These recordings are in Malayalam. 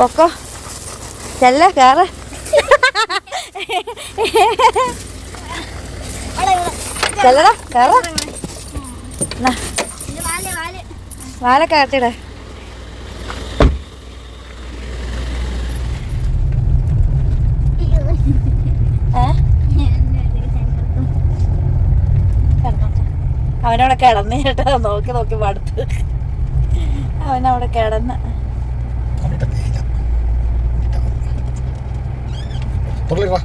പൊക്കോ. ചെല്ല കേറ്. ചെല്ലടാ കേറ. വാല കിടന്നോട്ടെ. അവനവിടെ കിടന്ന് കേട്ടോ. നോക്കി നോക്കി പടുത്ത് അവനവിടെ കിടന്ന് അവിടെ വെയില തുറലേക്ക് വാ.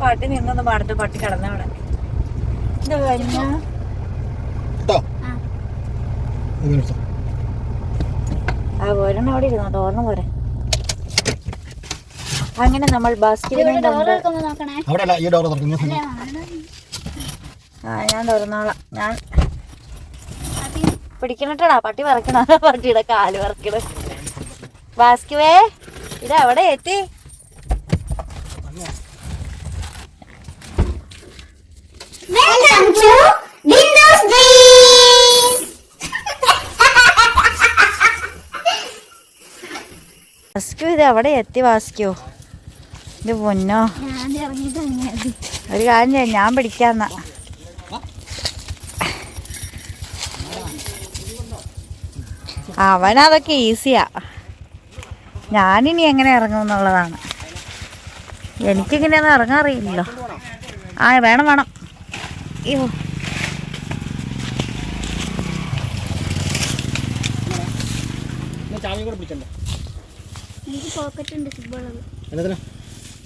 പട്ടി നിന്നൊന്ന് പാടത്ത് പട്ടി കിടന്നവിടെ കഴിഞ്ഞ കേട്ടോ ആ. ഒരെണ്ണം അവിടെ ഇരുന്നോ. തോർന്നു പോരെ. അങ്ങനെ നമ്മൾ ബാസ്കറ്റ് കൊണ്ട് നോക്കണേ. അവിടെ അല്ല ഈ ഡോർ തുറക്കുന്നു ആ ഞാൻ തുറന്നോളാം. ഞാൻ പിടിക്കണട്ടാ പട്ടി പറക്കണ പട്ടിയുടെ കാൽ പറക്കണ. ബാസ്കുവേ ഇത് എവിടെ എത്തി? വാസ്കു ഇത് എവിടെ എത്തി വാസ്കു ഇത് പൊന്നോ? ഒരു കാര്യം ഞാൻ പിടിക്കാന്ന. അവനതൊക്കെ ഈസിയാ. ഞാനിനി എങ്ങനെ ഇറങ്ങും എന്നുള്ളതാണ്. എനിക്കിങ്ങനെയൊന്നും ഇറങ്ങാറിയില്ലല്ലോ ആ വേണം വേണം. അയ്യോ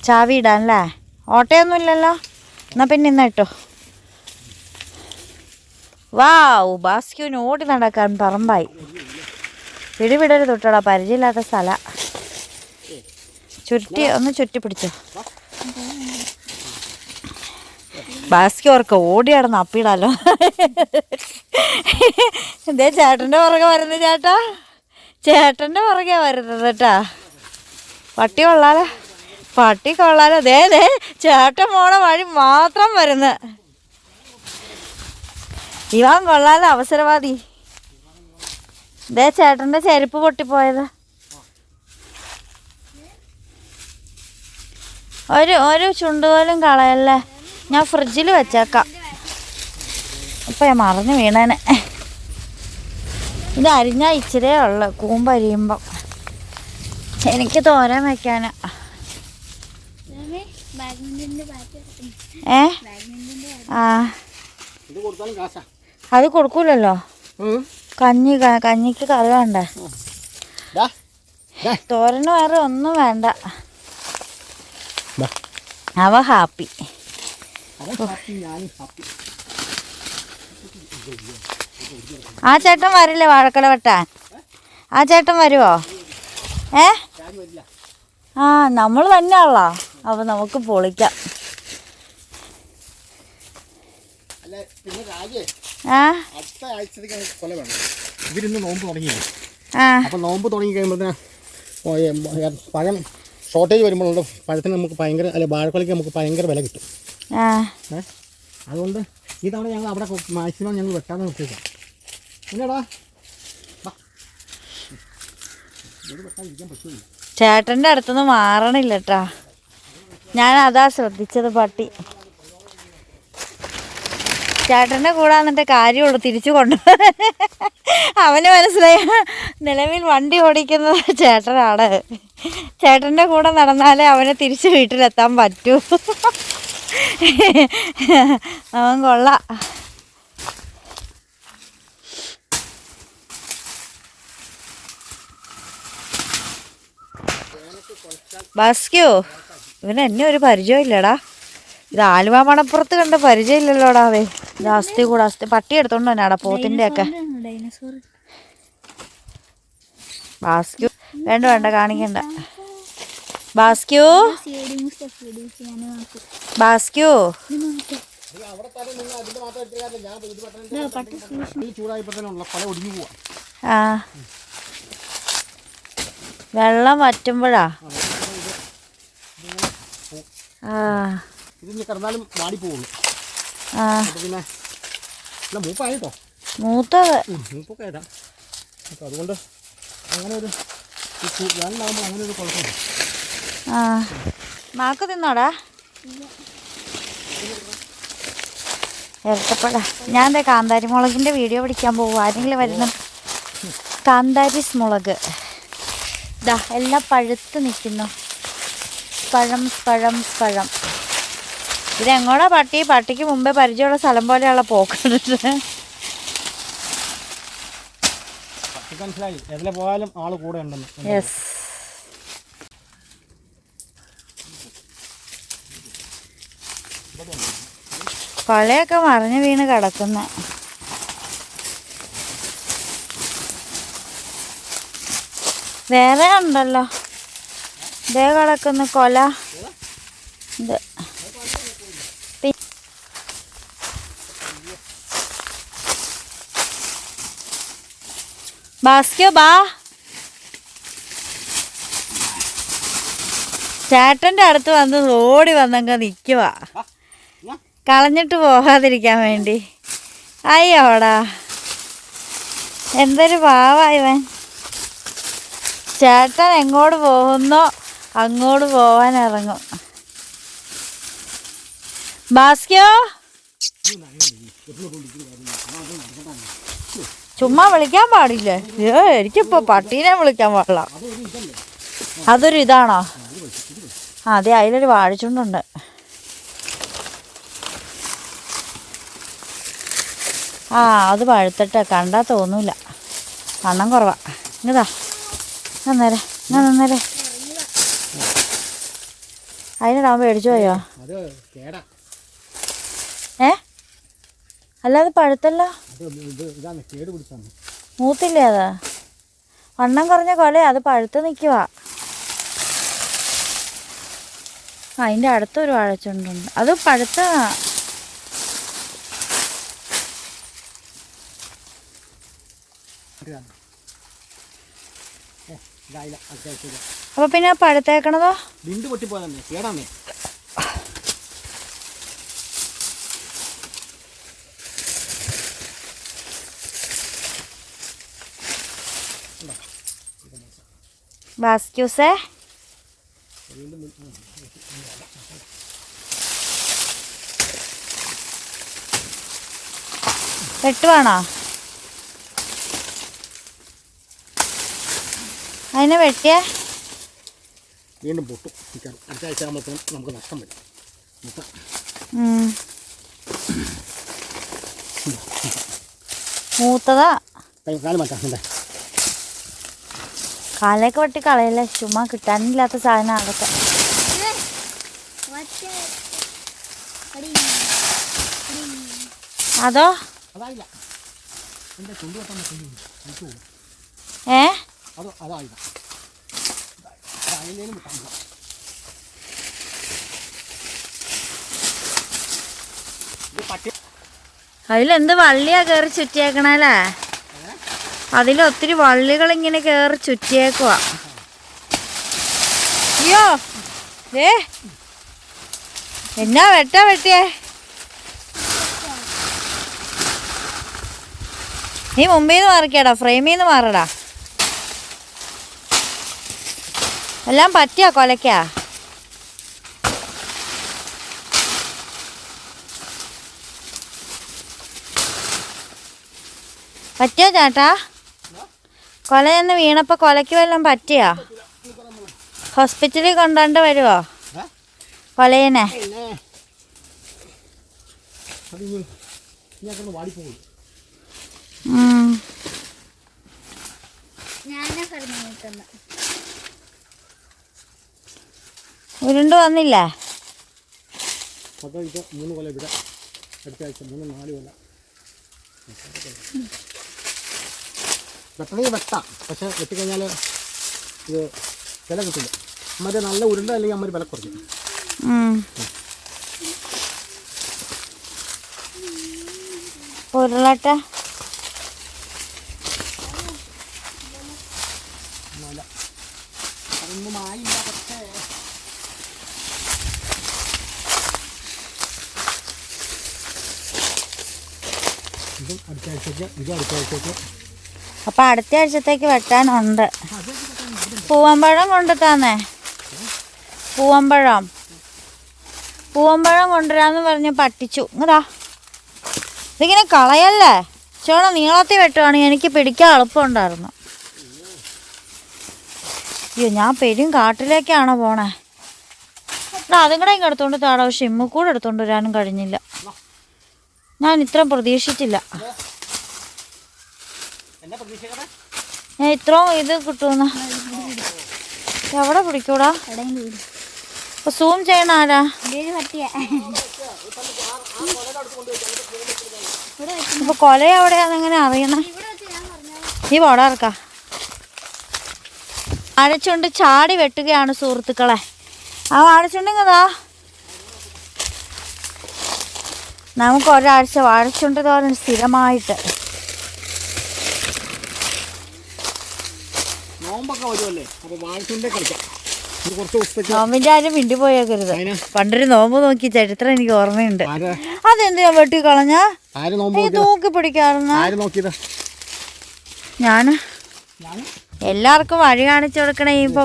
ചാവി ഇടാൻ അല്ലേ ഓട്ടയൊന്നും ഇല്ലല്ലോ? എന്നാ പിന്നെ ഇന്ന ഇട്ടോ. വാ ബാസ്ക്യൂന് ഓടി നടക്കാൻ പറമ്പായി. പിടിവിടരുത് തൊട്ടടാ പരിചയമില്ലാത്ത സ്ഥല. ചുരുട്ടി ഒന്ന് ചുറ്റി പിടിച്ചോ. ബാസ്കി ഓർക്ക ഓടി നടന്ന് അപ്പിടാലോ. എന്തേ ചേട്ടന്റെ പുറകെ വരുന്നത് ചേട്ടാ. ചേട്ടന്റെ പുറകെ വരുന്നത് കേട്ടാ. പട്ടി കൊള്ളാലോ. പട്ടി കൊള്ളാലോ. ദേ ദേ ചേട്ടൻ പോണ വഴി മാത്രം വരുന്നു. ഇവാൻ കൊള്ളാലോ അവസരവാദി. ദേ ചേട്ടന്റെ ചെരുപ്പ് പൊട്ടിപ്പോയത്. ഒരു ഒരു ചുണ്ട് പോലും കളയല്ലേ? ഞാൻ ഫ്രിഡ്ജിൽ വെച്ചേക്കാം. ഇപ്പം ഞാൻ മറിഞ്ഞു വീണേനെ. ഇത് അരിഞ്ഞാൽ ഇച്ചിരേ ഉള്ളു കൂമ്പരിയുമ്പം എനിക്ക് തോരൻ വെക്കാനാ. ഏ? ആ. ഇത് അത് കൊടുക്കൂലല്ലോ? കഞ്ഞി കഞ്ഞിക്ക് കറി വേണ്ട? തോരന് വേറെ ഒന്നും വേണ്ട. അവ ഹാപ്പി. ആ ചേട്ടൻ വരില്ലേ വാഴക്കട വെട്ടാൻ? ആ ചേട്ടൻ വരുവോ? ഏ? ആ നമ്മൾ തന്നെ തന്നെയാണല്ലോ. അപ്പൊ നമുക്ക് പൊളിക്കാം. പിന്നെ രാജേ അടുത്ത ആഴ്ചത്തേക്ക് കൊല വേണം. ഇവരിന്ന് നോമ്പ് തുടങ്ങിയത് ആ. അപ്പോൾ നോമ്പ് തുടങ്ങി കഴിയുമ്പോഴത്തേന് പഴം ഷോർട്ടേജ് വരുമ്പോഴുള്ള പഴത്തിന് നമുക്ക് ഭയങ്കര അല്ലെ വാഴക്കൊലയ്ക്ക് നമുക്ക് ഭയങ്കര വില കിട്ടും. അതുകൊണ്ട് ഈ തവണ ഞങ്ങൾ അവിടെ മാക്സിമം ഞങ്ങൾ വെട്ടാതെ നിർത്തിയേക്കാം എന്നാടാ ചേട്ടന്റെ അടുത്തുനിന്ന് മാറണില്ല കേട്ടാ ഞാൻ അതാ ശ്രദ്ധിച്ചത് പട്ടി. ചേട്ടന്റെ കൂടെ എന്നിട്ട് കാര്യമുള്ളൂ തിരിച്ചു കൊണ്ടു അവന് മനസ്സിലായ നിലവിൽ വണ്ടി ഓടിക്കുന്നത് ചേട്ടനാണ്. ചേട്ടന്റെ കൂടെ നടന്നാലേ അവനെ തിരിച്ച് വീട്ടിലെത്താൻ പറ്റൂ. അവൻ കൊള്ളാം. ബാസ്ക്യോ ഇവന് എന്നെ ഒരു പരിചയമില്ലടാ ഇത് ആലുവ മണപ്പുറത്ത് കണ്ട പരിചയമില്ലല്ലോ അവേ. ഇത് അസ്ഥി കൂടെ അസ്ഥി പട്ടി എടുത്തോണ്ട് തന്നെയാടാ പോത്തിന്റെ ഒക്കെ ബാസ്ക്യൂ വേണ്ട വേണ്ട കാണിക്കണ്ട. ബാസ്ക്യൂ ബാസ്ക്യൂ ആ. വെള്ളം വറ്റുമ്പോഴാ. ആ. ഇത് ഇനി കിടന്നാലും വാടി ആ. പിന്നെ അല്ല മൂപ്പായിട്ടോ? മൂത്തത് മൂപ്പൊക്കെ ഏതാ അപ്പോൾ അതുകൊണ്ട് അങ്ങനെ ഒരു അങ്ങനെ ഒരു കുഴപ്പമില്ല. ആ. മാക്ക് തിന്നോടാ. ഇരട്ടപ്പഴ. ഞാൻ ദേ കാന്താരി മുളകിന്റെ വീഡിയോ പിടിക്കാൻ പോകും ആരെങ്കിലും വരുന്ന കാന്താരിസ് മുളക് ഇതാ എല്ലാം പഴുത്ത് നിൽക്കുന്നു പഴം പഴം പഴം. ഇതെങ്ങോടാ പട്ടി? പട്ടിക്ക് മുമ്പേ പരിചയമുള്ള സ്ഥലം പോലെയുള്ള പോക്കുന്നത് പട്ടിക്ക് മനസ്സിലായി. എതിലെ പോയാലും ആൾ കൂടെ ഉണ്ടെന്ന്. യെസ് കൊലയൊക്കെ മറിഞ്ഞു വീണ് കിടക്കുന്ന. വേറെ ഉണ്ടല്ലോ. ഇതേ കിടക്കുന്ന കൊല. ഇത്. ബാസ്കോ ബാ. ചേട്ടന്റെ അടുത്ത് വന്ന് ഓടി വന്നങ്ങ് നിൽക്കുക കളഞ്ഞിട്ട് പോകാതിരിക്കാൻ വേണ്ടി. അയ്യോടാ എന്തൊരു പാവാ ഇവൻ. ചേട്ടൻ എങ്ങോട്ട് പോകുന്നോ അങ്ങോട്ട് പോവാൻ ഇറങ്ങും. ബാസ്കിയോ ചുമ്മാ വിളിക്കാൻ പാടില്ലേ. ഏ എനിക്കിപ്പോ പട്ടീനെ വിളിക്കാൻ പാടില്ല. അതൊരു ഇതാണോ? ആ അതെ അതിലൊരു വാഴച്ചുണ്ടുണ്ട്. ആ അത് പഴുത്തിട്ട് കണ്ടാ തോന്നൂല. വണ്ണം കുറവാ. ഇങ്ങതാ നന്നേരെ ഞാൻ നന്നേരെ അതിനിടാൻ മേടിച്ചു പോയോ? ഏ? അല്ലാതെ പഴുത്തല്ലോ? ഇതാണ് കേട് പിടിച്ചാണ് മൂത്തില്ലേ അത്? വണ്ണം കുറഞ്ഞ കൊല അത് പഴുത്ത് നിൽക്കുക അതിന്റെ അടുത്തൊരു വാഴച്ചുണ്ടുണ്ട്. അത് പഴുത്ത അപ്പൊ പിന്നെ പഴുത്തേക്കണതോ? പൊട്ടിപ്പോ പൊട്ടിപ്പോയതന്നെ കേടാന്നേ. ബാസ്ക്യൂസേ വെട്ടുവാണോ അതിനെ വെട്ടിയേ വീണ്ടും പൊട്ടും. അടുത്ത ആഴ്ച ആകുമ്പോഴത്തേക്കും നമുക്ക് നഷ്ടം വരും. മുട്ട. മൂത്തതാ. കാലം മാറ്റാം. എന്താ കാലേക്ക് വെട്ടി കളയല്ലേ? ചുമ്മാ കിട്ടാനില്ലാത്ത സാധനം അതൊക്കെ. അതോ? ഏ? അതിലെന്ത് വള്ളിയാ കയറി ചുറ്റിയേക്കണല്ലേ അതിലൊത്തിരി വള്ളികൾ ഇങ്ങനെ കയറി ചുറ്റിയേക്കുവാ. അയ്യോ ഏ എന്നാ വെട്ട വെട്ടിയേ. നീ മുമ്പിൽ നിന്ന് മാറിക്കടാ ഫ്രെയിമിൽ നിന്ന് മാറടാ. എല്ലാം പറ്റിയാ കൊലക്കാ പറ്റിയോ ചേട്ടാ? കൊലയെന്ന് വീണപ്പോൾ കൊലയ്ക്ക് വല്ലതും പറ്റിയോ? ഹോസ്പിറ്റലിൽ കൊണ്ടുകൊണ്ട് വരുമോ ഏ? കൊലയനെ. ഉരുണ്ട് വന്നില്ലേ? മൂന്ന് കൊല ഇവിടെ. അടുത്ത ആഴ്ച മൂന്ന് നാല് കൊല. വെട്ടണമെങ്കിൽ വെട്ടാം. പക്ഷേ വെട്ടിക്കഴിഞ്ഞാൽ ഇത് വില കിട്ടില്ല. അമ്മ നല്ല ഉരുണ്ട അല്ലെങ്കിൽ അമ്മ വില കുറയ്ക്കും. ഉരുളട്ടെ. അതൊന്നും ആയില്ല പക്ഷേ. ഇതും അടുത്ത ആഴ്ചയ്ക്ക് ഇതും അടുത്ത ആഴ്ചയ്ക്ക് അപ്പൊ അടുത്ത ആഴ്ചത്തേക്ക് വെട്ടാനുണ്ട് പൂവമ്പഴം കൊണ്ടുത്താന്നേ. പൂവമ്പഴം പൂവമ്പഴം കൊണ്ടുവരാന്ന് പറഞ്ഞ് പട്ടിച്ചു. ഇങ്ങതാ. ഇതിങ്ങനെ കളയല്ലേ? ചോണ നീളത്തിൽ വെട്ടുവാണെങ്കിൽ എനിക്ക് പിടിക്കാൻ എളുപ്പമുണ്ടായിരുന്നു. അയ്യോ ഞാൻ പെരും കാട്ടിലേക്കാണ് പോണേ? അതും കൂടെ ഇങ്ങ് എടുത്തോണ്ട് താടാ. പക്ഷെ ഇമ്മ കൂടെ എടുത്തോണ്ട് വരാനും കഴിഞ്ഞില്ല. ഞാൻ ഇത്രയും പ്രതീക്ഷിച്ചില്ല. ഞാൻ ഇത്രയും ഇത് കിട്ടുമെന്ന്. എവിടെ പിടിക്കൂടാ? അപ്പൊ സൂം ചെയ്യണ ആരാ? ഇപ്പൊ കൊല എവിടെയാന്ന് എങ്ങനെ അറിയണേ? ഈ പോടാർക്ക വാഴച്ചുണ്ട് ചാടി വെട്ടുകയാണ് സുഹൃത്തുക്കളെ. ആ വാഴച്ചുണ്ടിങ്ങതാ? നമുക്ക് ഒരാഴ്ച വാഴച്ചുണ്ട് തോന്നുന്നു സ്ഥിരമായിട്ട്. വരുമല്ലേ? അപ്പോൾ കളിക്കാം. നോമ്പിന്റെ ആരും മിണ്ടി പോയേക്കരുത്. കരുത് പണ്ടൊരു നോമ്പ് നോക്കി ചരിത്രം എനിക്ക് ഓർമ്മയുണ്ട്. അതെന്ത് ഞാൻ വെട്ടി കളഞ്ഞ? ആര് നോമ്പ് നീ നോക്കിയത്? തൂക്കി പിടിക്കാറുന്ന? ഞാൻ. ഞാൻ എല്ലാവർക്കും വഴി കാണിച്ചു കൊടുക്കണേ ഇപ്പൊ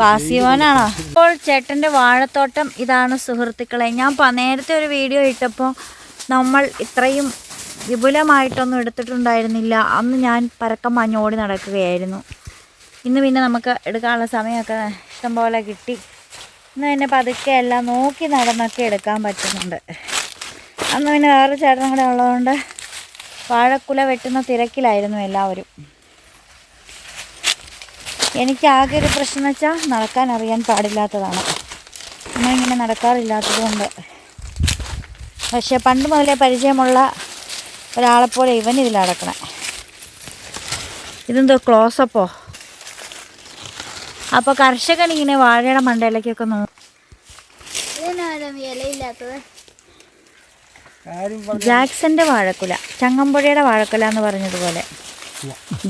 വാസിയോനാണോ? ഇപ്പോൾ ചേട്ടന്റെ വാഴത്തോട്ടം ഇതാണ് സുഹൃത്തുക്കളെ. ഞാൻ നേരത്തെ ഒരു വീഡിയോ ഇട്ടപ്പോൾ നമ്മൾ ഇത്രയും വിപുലമായിട്ടൊന്നും എടുത്തിട്ടുണ്ടായിരുന്നില്ല. അന്ന് ഞാൻ പരക്കം മഞ്ഞോടി നടക്കുകയായിരുന്നു. ഇന്ന് പിന്നെ നമുക്ക് എടുക്കാനുള്ള സമയമൊക്കെ ഇഷ്ടംപോലെ കിട്ടി. ഇന്ന് പിന്നെ പതുക്കെ എല്ലാം നോക്കി നടന്നൊക്കെ എടുക്കാൻ പറ്റുന്നുണ്ട്. അന്ന് പിന്നെ വേറെ ചേട്ടനും കൂടെ ഉള്ളതുകൊണ്ട് വാഴക്കുല വെട്ടുന്ന തിരക്കിലായിരുന്നു എല്ലാവരും. എനിക്ക് ആകെ ഒരു പ്രശ്നം വെച്ചാൽ നടക്കാൻ അറിയാൻ പാടില്ലാത്തതാണ്. നമ്മളിങ്ങനെ ഇങ്ങനെ നടക്കാറില്ലാത്തതുകൊണ്ട്. പക്ഷെ പണ്ട് മുതലേ പരിചയമുള്ള ഒരാളെപ്പോലെ ഇവൻ ഇതിൽ നടക്കണേ. ഇതെന്തോ ക്ലോസപ്പോ അപ്പോൾ കർഷകൻ ഇങ്ങനെ വാഴയുടെ മണ്ടയിലേക്കൊക്കെ ജാക്സന്റെ വാഴക്കുല. ചങ്ങമ്പുഴയുടെ വാഴക്കുല എന്ന് പറഞ്ഞതുപോലെ.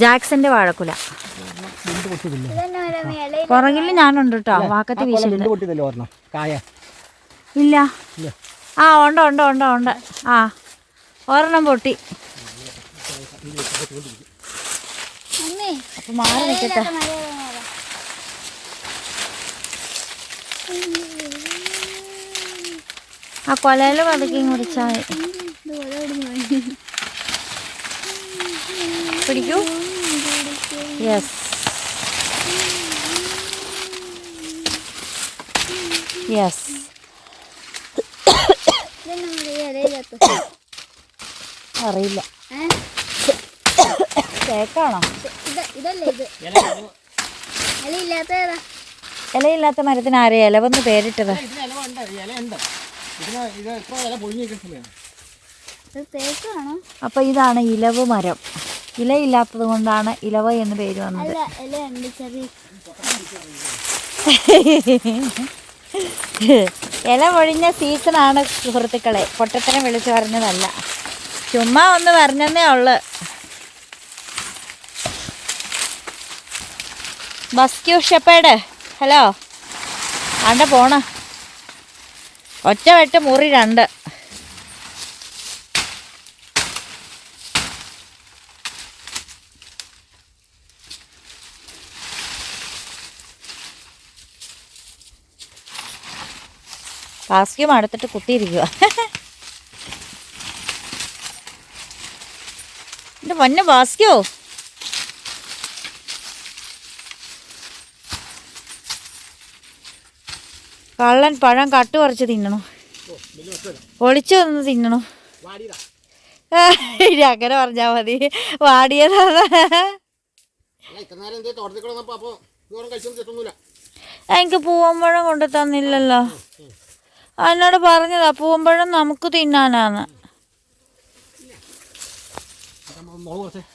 ജാക്സന്റെ വാഴക്കുല. പുറകിൽ ഞാനുണ്ട് കേട്ടോ വാക്കത്തി വീശ രണ്ട് പൊട്ടിയതല്ലേ ഒരെണ്ണം? കായ. ഇല്ല. ഇല്ല. ആ ഉണ്ട് ഉണ്ട് ഉണ്ട് ഉണ്ട്. ആ ഒരെണ്ണം പൊട്ടി. അമ്മേ അപ്പൊ മാറി നിൽക്കട്ടെ ഇലയില്ലാത്ത മരം ഏതാ? ആ കൊലയിൽ പതുക്കി മുറിച്ചാൽ മതി. പിടിക്കൂ. Yes yes? അറിയില്ല? കേക്കാണോ ഇതല്ലേ ഇത്? ഇല്ലാത്ത ഏതാ? ഇലയില്ലാത്ത മരത്തിന് ആരെ ഇലവെന്ന് പേരിട്ടത്. ഇതിന് ഇലവുണ്ട് ഇലയുണ്ട് ഇതിന് ഇല വന്ന് പേരിട്ടത് ഇത് തേക്കാണോ അപ്പൊ ഇതാണ് ഇലവ് മരം. ഇലയില്ലാത്തത് കൊണ്ടാണ് ഇലവ എന്ന് പേര് വന്നത്. ഇല പൊഴിഞ്ഞ സീസണാണ് സുഹൃത്തുക്കളെ. പൊട്ടത്തരം വിളിച്ചു പറഞ്ഞതല്ല. ചുമ്മാ ഒന്ന് പറഞ്ഞതേ ഉള്ളു. ബസ്ക്യൂ ഷെപ്പേഡ്. ഹലോ. അണ്ട പോണ. ഒറ്റ വെട്ട് മുറി രണ്ട്. ബാസ്ക്യൂം അടുത്തിട്ട് കുത്തിയിരിക്കുക എന്റെ പൊന്നെ ബാസ്ക്യോ കള്ളൻ പഴം കട്ട് പറിച്ച് തിന്നണു. ഒളിച്ചു വന്ന് തിന്നണു. അങ്ങനെ പറഞ്ഞാ മതി. വാടിയതാണ് എനിക്ക് പൂവമ്പഴം കൊണ്ട് തന്നില്ലല്ലോ. എന്നോട് പറഞ്ഞതാ പൂവമ്പഴം നമുക്ക് തിന്നാനാന്ന്. കുറച്ച്.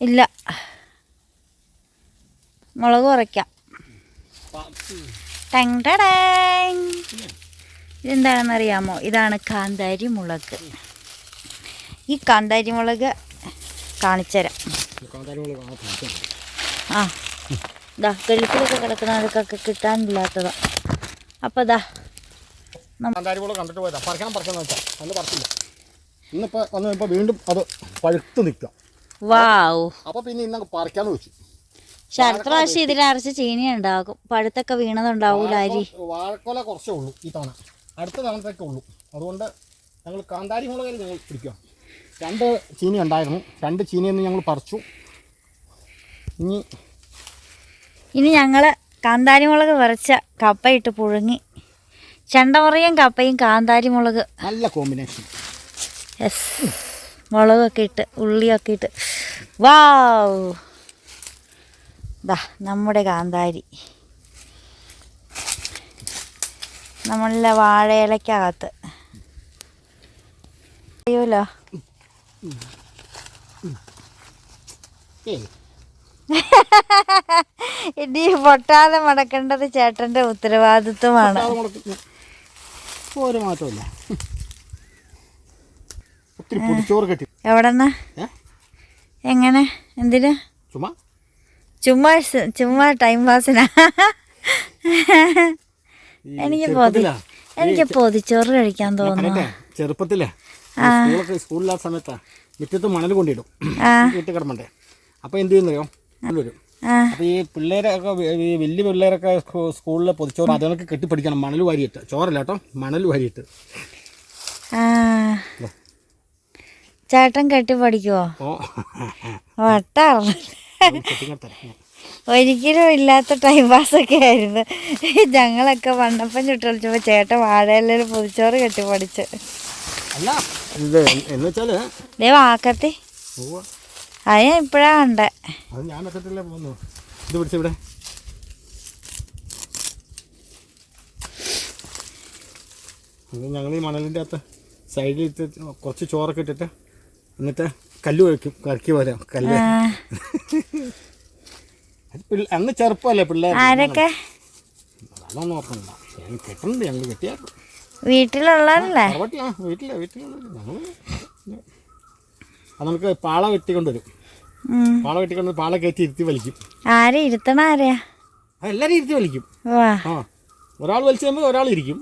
ഇല്ല. മുളക് കുറയ്ക്കാം. ടങ് ടടേങ്. ഇതെന്താണെന്നറിയാമോ? ഇതാണ് കാന്താരി മുളക് ഈ കാന്താരി മുളക് കാണിച്ചുതരാം ആ. ദാ ഗൾഫിലൊക്കെ കിടക്കുന്നവർക്കൊക്കെ കിട്ടാനില്ലാത്തതാ. അപ്പോൾ ദാ കാന്താരി മുളക് കണ്ടിട്ട് പോയതാ. പറിക്കണം പറിക്കണം വെച്ചാൽ അന്ന് പറിച്ചില്ല. ഇന്നിപ്പോൾ വന്ന് ഇപ്പോൾ വീണ്ടും അത് പഴുത്ത് നിൽക്കുക വാവ്. അപ്പോൾ പിന്നെ ഇന്ന പറിക്കാന്ന് വെച്ചു. പക്ഷെ അടുത്ത പ്രാവശ്യം ഇതിലരച്ച് ചീനി ഉണ്ടാകും. പഴുത്തൊക്കെ വീണതുണ്ടാവൂല അരി. വാഴക്കൊല കുറച്ചേ ഉള്ളൂ ഈ തവണ. അടുത്ത തവണത്തേക്കേ ഉള്ളൂ. അതുകൊണ്ട് ഞങ്ങൾ കാന്താരി മുളകിൽ ഞങ്ങൾ പിടിക്കുക രണ്ട് ചീനി ഉണ്ടായിരുന്നു. രണ്ട് ചീനിയിൽ നിന്ന് ഞങ്ങൾ പറിച്ചു. ഇനി ഇനി ഞങ്ങൾ കാന്താരി മുളക് പറിച്ച കപ്പയിട്ട് പുഴുങ്ങി. ചെണ്ടമുറയും കപ്പയും കാന്താരി മുളക്. നല്ല കോമ്പിനേഷൻ. യെസ് മുളകൊക്കെ ഇട്ട് ഉള്ളിയൊക്കെ ഇട്ട്. വാവ് ദാ നമ്മുടെ കാന്താരി. നമ്മളുടെ വാഴയിലക്കകത്ത്. അറിയൂലോ ഇനി പൊട്ടാതെ മടക്കേണ്ടത് ചേട്ടന്റെ ഉത്തരവാദിത്വമാണ്. ഒരു മാറ്റമില്ല ഒത്തിരി പൊടിച്ചോറ് കെട്ടി. എവിടെന്നാ? എങ്ങനെ? എന്തിനാ? ചുമ്മാ? ചുമ്മാ ചുമ്മാ ടൈം പാസിനാ എനിക്ക് പൊതി എനിക്ക് പൊതിച്ചോറ് കഴിക്കാൻ തോന്നുന്നു. ചെറുപ്പത്തിലെ. സ്കൂളില്ലാത്ത സമയത്താ മുറ്റത്ത് മണൽ കൊണ്ടിടും. വീട്ടിൽ കിടമണ്ടേ അപ്പോൾ എന്ത് ചെയ്യുന്നറിയോ? വരും. ആ. അപ്പോൾ ഈ പിള്ളേരൊക്കെ വലിയ പിള്ളേരൊക്കെ സ്കൂളിലെ പൊതിച്ചോറ് അതുങ്ങൾക്ക് കെട്ടിപ്പിടിക്കണം. മണൽ വാരിയിട്ട്. ചോറല്ല കേട്ടോ മണൽ വാരിയിട്ട്. ചേട്ടൻ കെട്ടി പഠിക്കുവോ? വട്ടാണ് ഒരിക്കലും ഇല്ലാത്ത ടൈം പാസ് ഒക്കെ ആയിരുന്നു. ഞങ്ങളൊക്കെ വണ്ണപ്പം ചുട്ടളിച്ചപ്പോൾ ചേട്ടൻ വാഴയിലൊരു പുതിച്ചോറ് കെട്ടി പഠിച്ച്. ദേ വാക്കത്തി. അത് ഞാൻ ഇപ്പഴാ കണ്ടേ. ഞങ്ങൾ ഈ മണലിന്റെ അകത്ത് സൈഡിൽ കുറച്ച് ചോറൊക്കെ ഇട്ടിട്ട് എന്നിട്ട് കല്ല് കഴിക്കും കറക്കി വരാം കല്ല്. അന്ന് ചെറുപ്പമല്ലേ പിള്ളേർ ആരൊക്കെ? അതൊന്നും ഓർക്കുന്നില്ല ഞാൻ കെട്ടുന്നുണ്ട് ഞങ്ങൾ കെട്ടിയായിരുന്നു വീട്ടിലുള്ളതല്ലേ വീട്ടിലെ വീട്ടിലുള്ള നമുക്ക് പാള വെട്ടിക്കൊണ്ടുവരും. പാള വെട്ടിക്കൊണ്ട് പാള കയറ്റി ഇരുത്തി വലിക്കും. ആരെ ഇരുത്തണ ആരെയാ? എല്ലാരും ഇരുത്തി വലിക്കും. ആ ഒരാൾ വലിച്ചു ഒരാൾ ഇരിക്കും.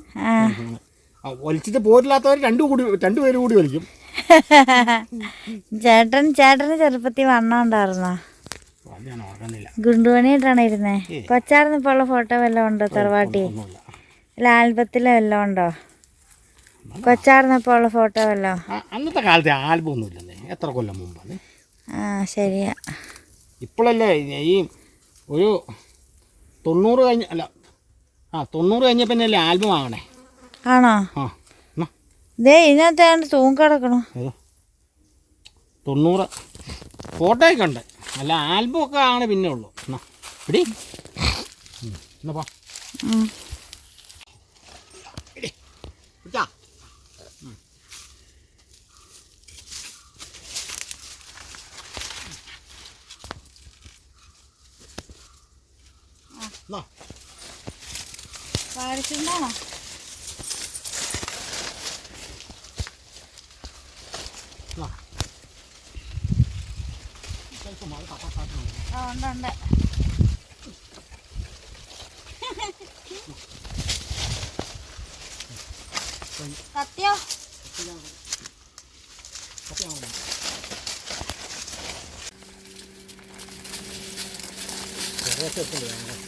വലിച്ചിട്ട് പോരില്ലാത്തവർ രണ്ടു കൂടി രണ്ടുപേരും കൂടി വലിക്കും. ചേട്ടൻ ചേട്ടന് ചെറുപ്പത്തിൽ വണ്ണം ഉണ്ടായിരുന്നോ? ഗുണ്ടുപണിയിട്ടാണ് ഇരുന്നേ? കൊച്ചായിരുന്നപ്പോൾ ഉള്ള ഫോട്ടോ വല്ലതും ഉണ്ടോ തറവാട്ടി അല്ല ആൽബത്തിലെ വല്ലതും ഉണ്ടോ? കൊച്ചായിരുന്നപ്പോൾ ഉള്ള ഫോട്ടോ വല്ലോ അന്നത്തെ കാലത്തെ ആൽബം ഒന്നും ഇല്ലെന്നേ എത്ര കൊല്ലം മുമ്പാണ് ആ ശരിയാ. ഇപ്പോഴല്ലേ ഈ ഒരു തൊണ്ണൂറ് കഴിഞ്ഞ അല്ല ആ തൊണ്ണൂറ് കഴിഞ്ഞ പിന്നെ ആൽബം ആകണേ ആണോ? ആ. ദേ ഇതിനകത്ത് ഏതാണ്ട് തൂങ്ങിക്കിടക്കണു തൊണ്ണൂറ്. ഫോട്ടോയൊക്കെ ഉണ്ട്. അല്ല ആൽബം ഒക്കെ ആണ് പിന്നെ ഉള്ളൂ. പിടി. എന്നാ പോ ഉം. പിടിച്ചാ എന്നാ പാടിച്ചുണ്ടാണോ എന്നാ ആ ഉണ്ട് ഉണ്ട് കത്തിയോ കുറച്ച്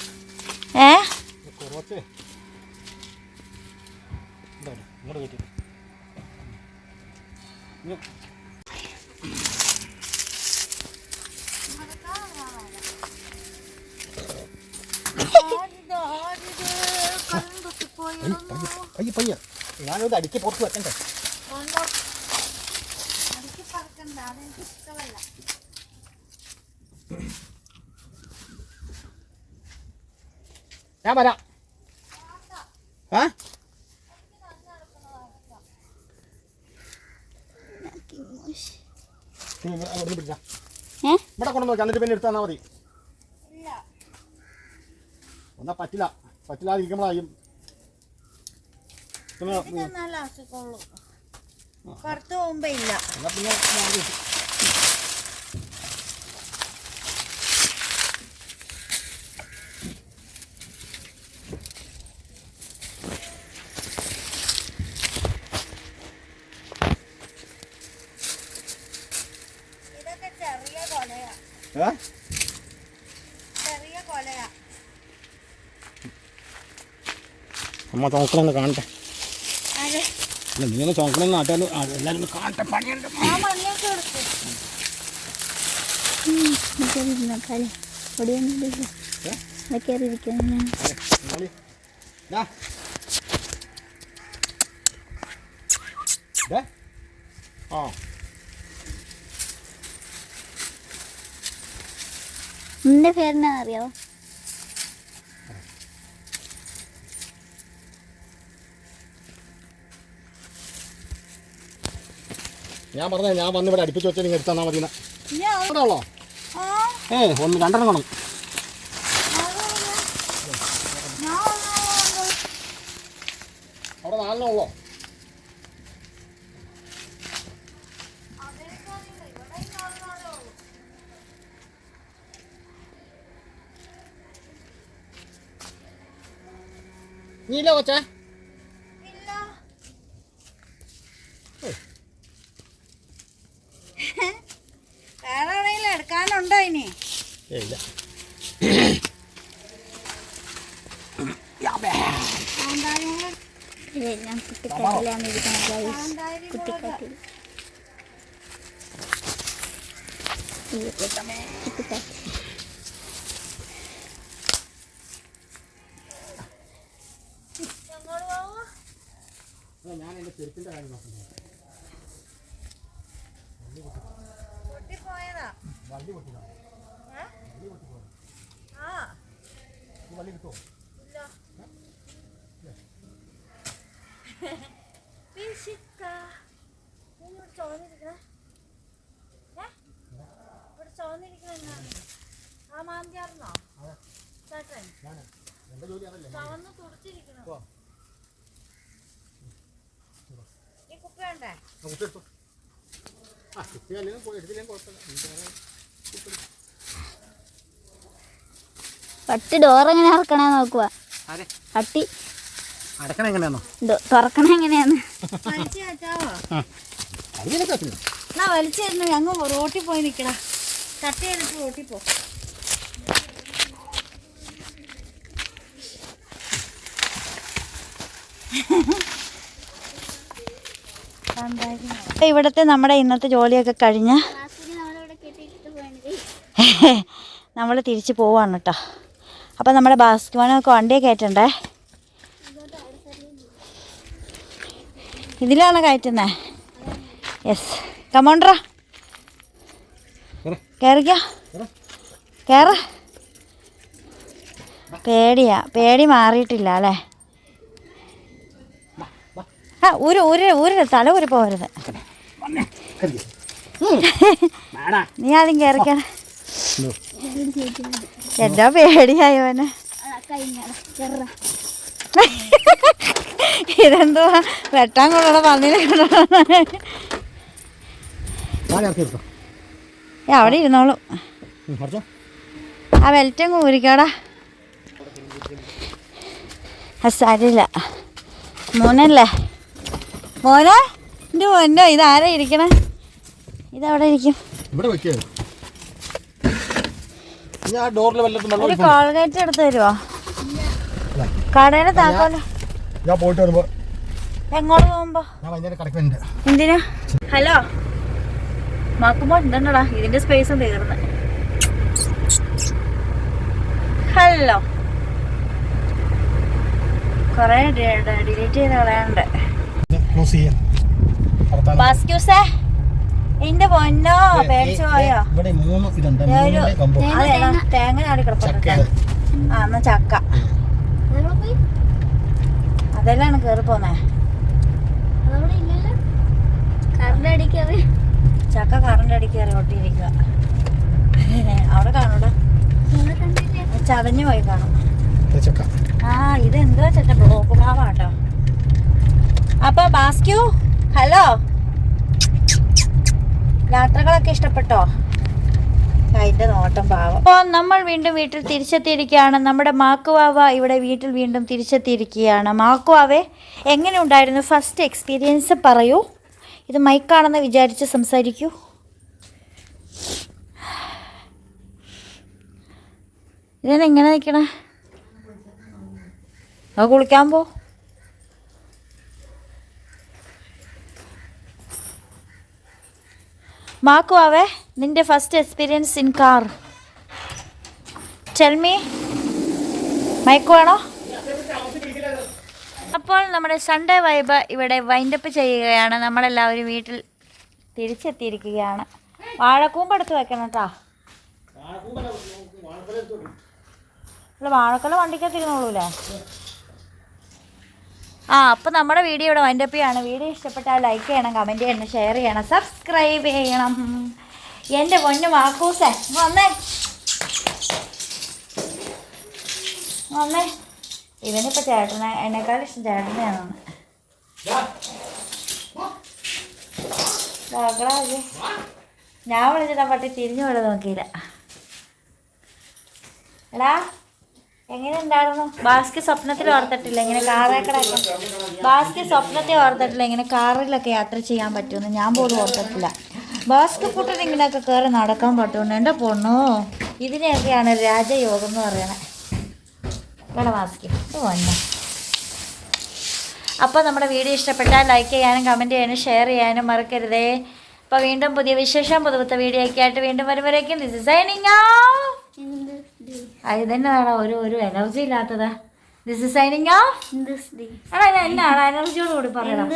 അടിക്ക് പുറത്ത് വെക്കണ്ടേ? ഞാൻ വരാം. ആ? ഇവിടെ- കൊണ്ടു നോക്കി എന്നിട്ട് പിന്നെ എടുത്ത് തന്നാൽ മതി. ഒന്നാ പറ്റില്ല. പറ്റില്ലാതിരിക്കുമ്പോഴായും ലാസ്റ്റിക്കൊള്ളു കറുത്ത് പോകുമ്പോ ഇല്ല അമ്മ നോക്കണമെന്ന് കാണട്ടെ. അല്ല നീ ഒന്ന് ചോക്കണമെന്ന് നാട്ടുകാർ എല്ലാവരും കാണട്ടെ പണിയുണ്ട്. ആ പേരെന്നാ കൊടുക്കും ഇരുന്നോക്കാലേ ഒടിയൊന്നുമില്ല ഏ? അവിടെ കയറി ഇരിക്കുന്നു കളി. ദാ. ദേ. ആ നിന്റെ പേരെന്നാ അറിയാവോ ഞാൻ പറഞ്ഞ ഞാൻ വന്ന് ഇവിടെ അടുപ്പിച്ച് വെച്ചാൽ നിങ്ങൾ എടുത്താൽ മതി ഇവിടെ ഉള്ളോ? ഏ ഒന്ന് രണ്ടെണ്ണം കാണും. അവിടെ നാലെണ്ണം ഉള്ളോ? നീ ഇല്ല കൊച്ചേ ഇല്ല വേറെ എവിടെയെങ്കിലും എടുക്കാനുണ്ടോ ഇനി ഏ ഇല്ല ഇല്ലേ ഞാൻ കുട്ടിക്കാട്ടിലാണ് ഇരിക്കുന്നത് കുട്ടിക്കാട്ടിൽ കുട്ടിക്കാട്ടിൽ ഞാൻ എന്റെ ചെരുപ്പിന്റെ കാര്യം നോക്കുന്നത് പൊട്ടിപ്പോയതാ വള്ളി പൊട്ടിക്കണം ഏ? ആ വള്ളി കിട്ടുമോ ഇല്ല പിശുക്ക. നീ ഇവിടെ ചുവന്നിരിക്കണേ? ഏ? ഇവിടെ ചുവന്നിരിക്കണ ആ മാന്തിയാർന്നോ? ചേട്ടൻ, ചുവന്ന് തുടിച്ചിരിക്കണു. ഈ കുപ്പി വേണ്ടേ? ആ, കുത്തി ആ കുത്തി അല്ലെങ്കിൽ എടുത്തില്ലെങ്കിൽ കുഴപ്പമില്ല എനിക്ക് വേറെ കുത്തി- പട്ടി ഡോർ എങ്ങനെ അറക്കണേ നോക്കുക പട്ടി തുറക്കണ എങ്ങനെയാന്ന്. വലിച്ചിരുന്നു റോട്ടിൽ പോയി നിക്കടാ കട്ട് ചെയ്തിട്ട് റോട്ടിൽ പോ. ഇവിടുത്തെ നമ്മുടെ ഇന്നത്തെ ജോലിയൊക്കെ കഴിഞ്ഞ് നമ്മൾ നമ്മൾ തിരിച്ചു പോവാണ് കേട്ടോ. അപ്പം നമ്മുടെ ബാസ്കോനൊക്കെ വണ്ടിയെ കയറ്റണ്ടേ? ഇതിലാണ് കയറ്റുന്നേ? യെസ് കമോണ്ടറാ കയറിക്കോ കയറ പേടിയാ. പേടി മാറിയിട്ടില്ല അല്ലേ? ആ ഒരു ഒരു ഒരു തല ഊരി പോരുത് നീ ആദ്യം കയറിക്കണ എന്താ പേടിയായവന് ഇതെന്തോ ഇതെന്തുവാ? വെട്ടാൻ കൊണ്ടുള്ള പന്നിനെ കൊണ്ടുള്ള അവിടെ ഇരുന്നോളൂ. ആ വെൽറ്റം കൂരിക്കാടാ സാരില്ല. മോനല്ലേ? മോനെ? എന്റെ മോനോ ഇതാരാ ഇരിക്കണേ? ഇതവിടെ ഇരിക്കും. ഇവിടെ വെക്കുക ഞാൻ ഡോറിൽ വല്ലതും വെള്ളം ഒരു? കോൾഗേറ്റ് എടുത്ത് തരുമോ കടയുടെ താക്കോൽ ഞാൻ പോയിട്ട് വരുമ്പോൾ എങ്ങോട്ട് പോകുമ്പോ? ഞാൻ വൈകുന്നേരം കിടക്കുന്നുണ്ട് എന്തിനാ? ഹലോ. മാക്കുമ്പോ എന്തുണ്ടടാ ഇതിന്റെ സ്പേസ് തീർന്ന്. ഹലോ. കൊറേ ഡിലീറ്റ് ചെയ്ത് കളയാണ്ട്. ബാസ്ക്യൂസേ. പൊന്നോ പേടിച്ചു പോയോ? ഇവിടെ മൂന്ന് ഇതുണ്ട് ഒരു- അതേടാ തേങ്ങ ചാടി ചക്ക കിടപ്പുണ്ട് ആ എന്നാ ചക്ക. പോയി അതെല്ലാം കേറി പോന്നെ. ചക്ക കറണ്ട് അടിക്ക് കയറി ഒട്ടിയിരിക്കുക. അവിടെ കാണൂടാ. ചതഞ്ഞു പോയി കാണും. ഇത് ചക്ക. ആ ഇത് എന്തുവാ ചേട്ടാ ബ്ലോക്ക് മാവാട്ടോ. അപ്പൊ ബാസ്ക്യൂ ഹലോ? യാത്രകളൊക്കെ ഇഷ്ടപ്പെട്ടോ? അതിന്റെ നോട്ടം പാവം. അപ്പോൾ നമ്മൾ വീണ്ടും വീട്ടിൽ തിരിച്ചെത്തിയിരിക്കുകയാണ്. നമ്മുടെ മാക്കുവാവ ഇവിടെ വീട്ടിൽ വീണ്ടും തിരിച്ചെത്തിയിരിക്കുകയാണ്. മാക്കുവാവേ എങ്ങനെ ഉണ്ടായിരുന്നു ഫസ്റ്റ് എക്സ്പീരിയൻസ് പറയൂ. ഇത് മൈക്കാണെന്ന് വിചാരിച്ച് സംസാരിക്കൂ. ഇതെന്നെ എങ്ങനെ നിൽക്കണേ കുളിക്കാൻ പോ. മാക്കുവാവേ നിന്റെ ഫസ്റ്റ് എക്സ്പീരിയൻസ് ഇൻ കാർ ചെൽമി മയക്കുവാണോ അപ്പോൾ നമ്മുടെ സൺഡേ വൈബ് ഇവിടെ വൈൻഡപ്പ് ചെയ്യുകയാണ്. നമ്മളെല്ലാവരും വീട്ടിൽ തിരിച്ചെത്തിയിരിക്കുകയാണ്. വാഴക്കൂമ്പ് എടുത്ത് വെക്കണം കേട്ടോ. വാഴക്കല വണ്ടിക്കത്തിരുന്നോളൂല്ലേ ആ അപ്പോൾ നമ്മുടെ വീഡിയോ ഇവിടെ വൈൻഡപ്പ് ചെയ്യാണ്. വീഡിയോ ഇഷ്ടപ്പെട്ടാൽ ലൈക്ക് ചെയ്യണം കമന്റ് ചെയ്യണം ഷെയർ ചെയ്യണം സബ്സ്ക്രൈബ് ചെയ്യണം. എന്റെ പൊന്നു മാക്കൂസേ വന്നേ. വന്നേ. ഇവനിപ്പോൾ ചേട്ടനെ എന്നെക്കാളും ഇഷ്ടം ചേട്ടനെയാണ്. ഞാൻ വിളിച്ചിട്ട് പട്ടി തിരിഞ്ഞു വിടെ നോക്കിയില്ല. എടാ. എങ്ങനെ ഉണ്ടായിരുന്നു ബാസ്കി സ്വപ്നത്തിൽ ഓർത്തിട്ടില്ല? ഇങ്ങനെ കാറേക്കടൊക്കെ ബാസ്കി സ്വപ്നത്തെ ഓർത്തിട്ടില്ല? ഇങ്ങനെ കാറിലൊക്കെ യാത്ര ചെയ്യാൻ പറ്റുമെന്ന് ഞാൻ പോലും ഓർത്തിട്ടില്ല. ബാസ്കി ഫുട്ടിൽ ഇങ്ങനെയൊക്കെ കയറി നടക്കാൻ പറ്റുമെന്ന് എന്റെ പൊണ്ണു ഇതിനെയൊക്കെയാണ് രാജയോഗം എന്ന് പറയണേ ബാസ്കി ഇത് അപ്പോൾ നമ്മുടെ വീഡിയോ ഇഷ്ടപ്പെട്ടാൽ ലൈക്ക് ചെയ്യാനും കമന്റ് ചെയ്യാനും ഷെയർ ചെയ്യാനും മറക്കരുതേ. അപ്പോൾ വീണ്ടും പുതിയ വിശേഷം പുതുപുത്ത വീഡിയോ ഒക്കെ ആയിട്ട് വീണ്ടും വരുമ്പോഴേക്കും. ദിസ് സൈനിങ് തന്നെയാണോ ഒരു ഒരു എനർജി ഇല്ലാത്തത്. This is signing off. എടാ ഞാൻ എന്നാണ് എനർജിയോട് കൂടി പറയണം.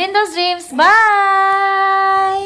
ബിന്ദുസ് ഡ്രീംസ് ബൈ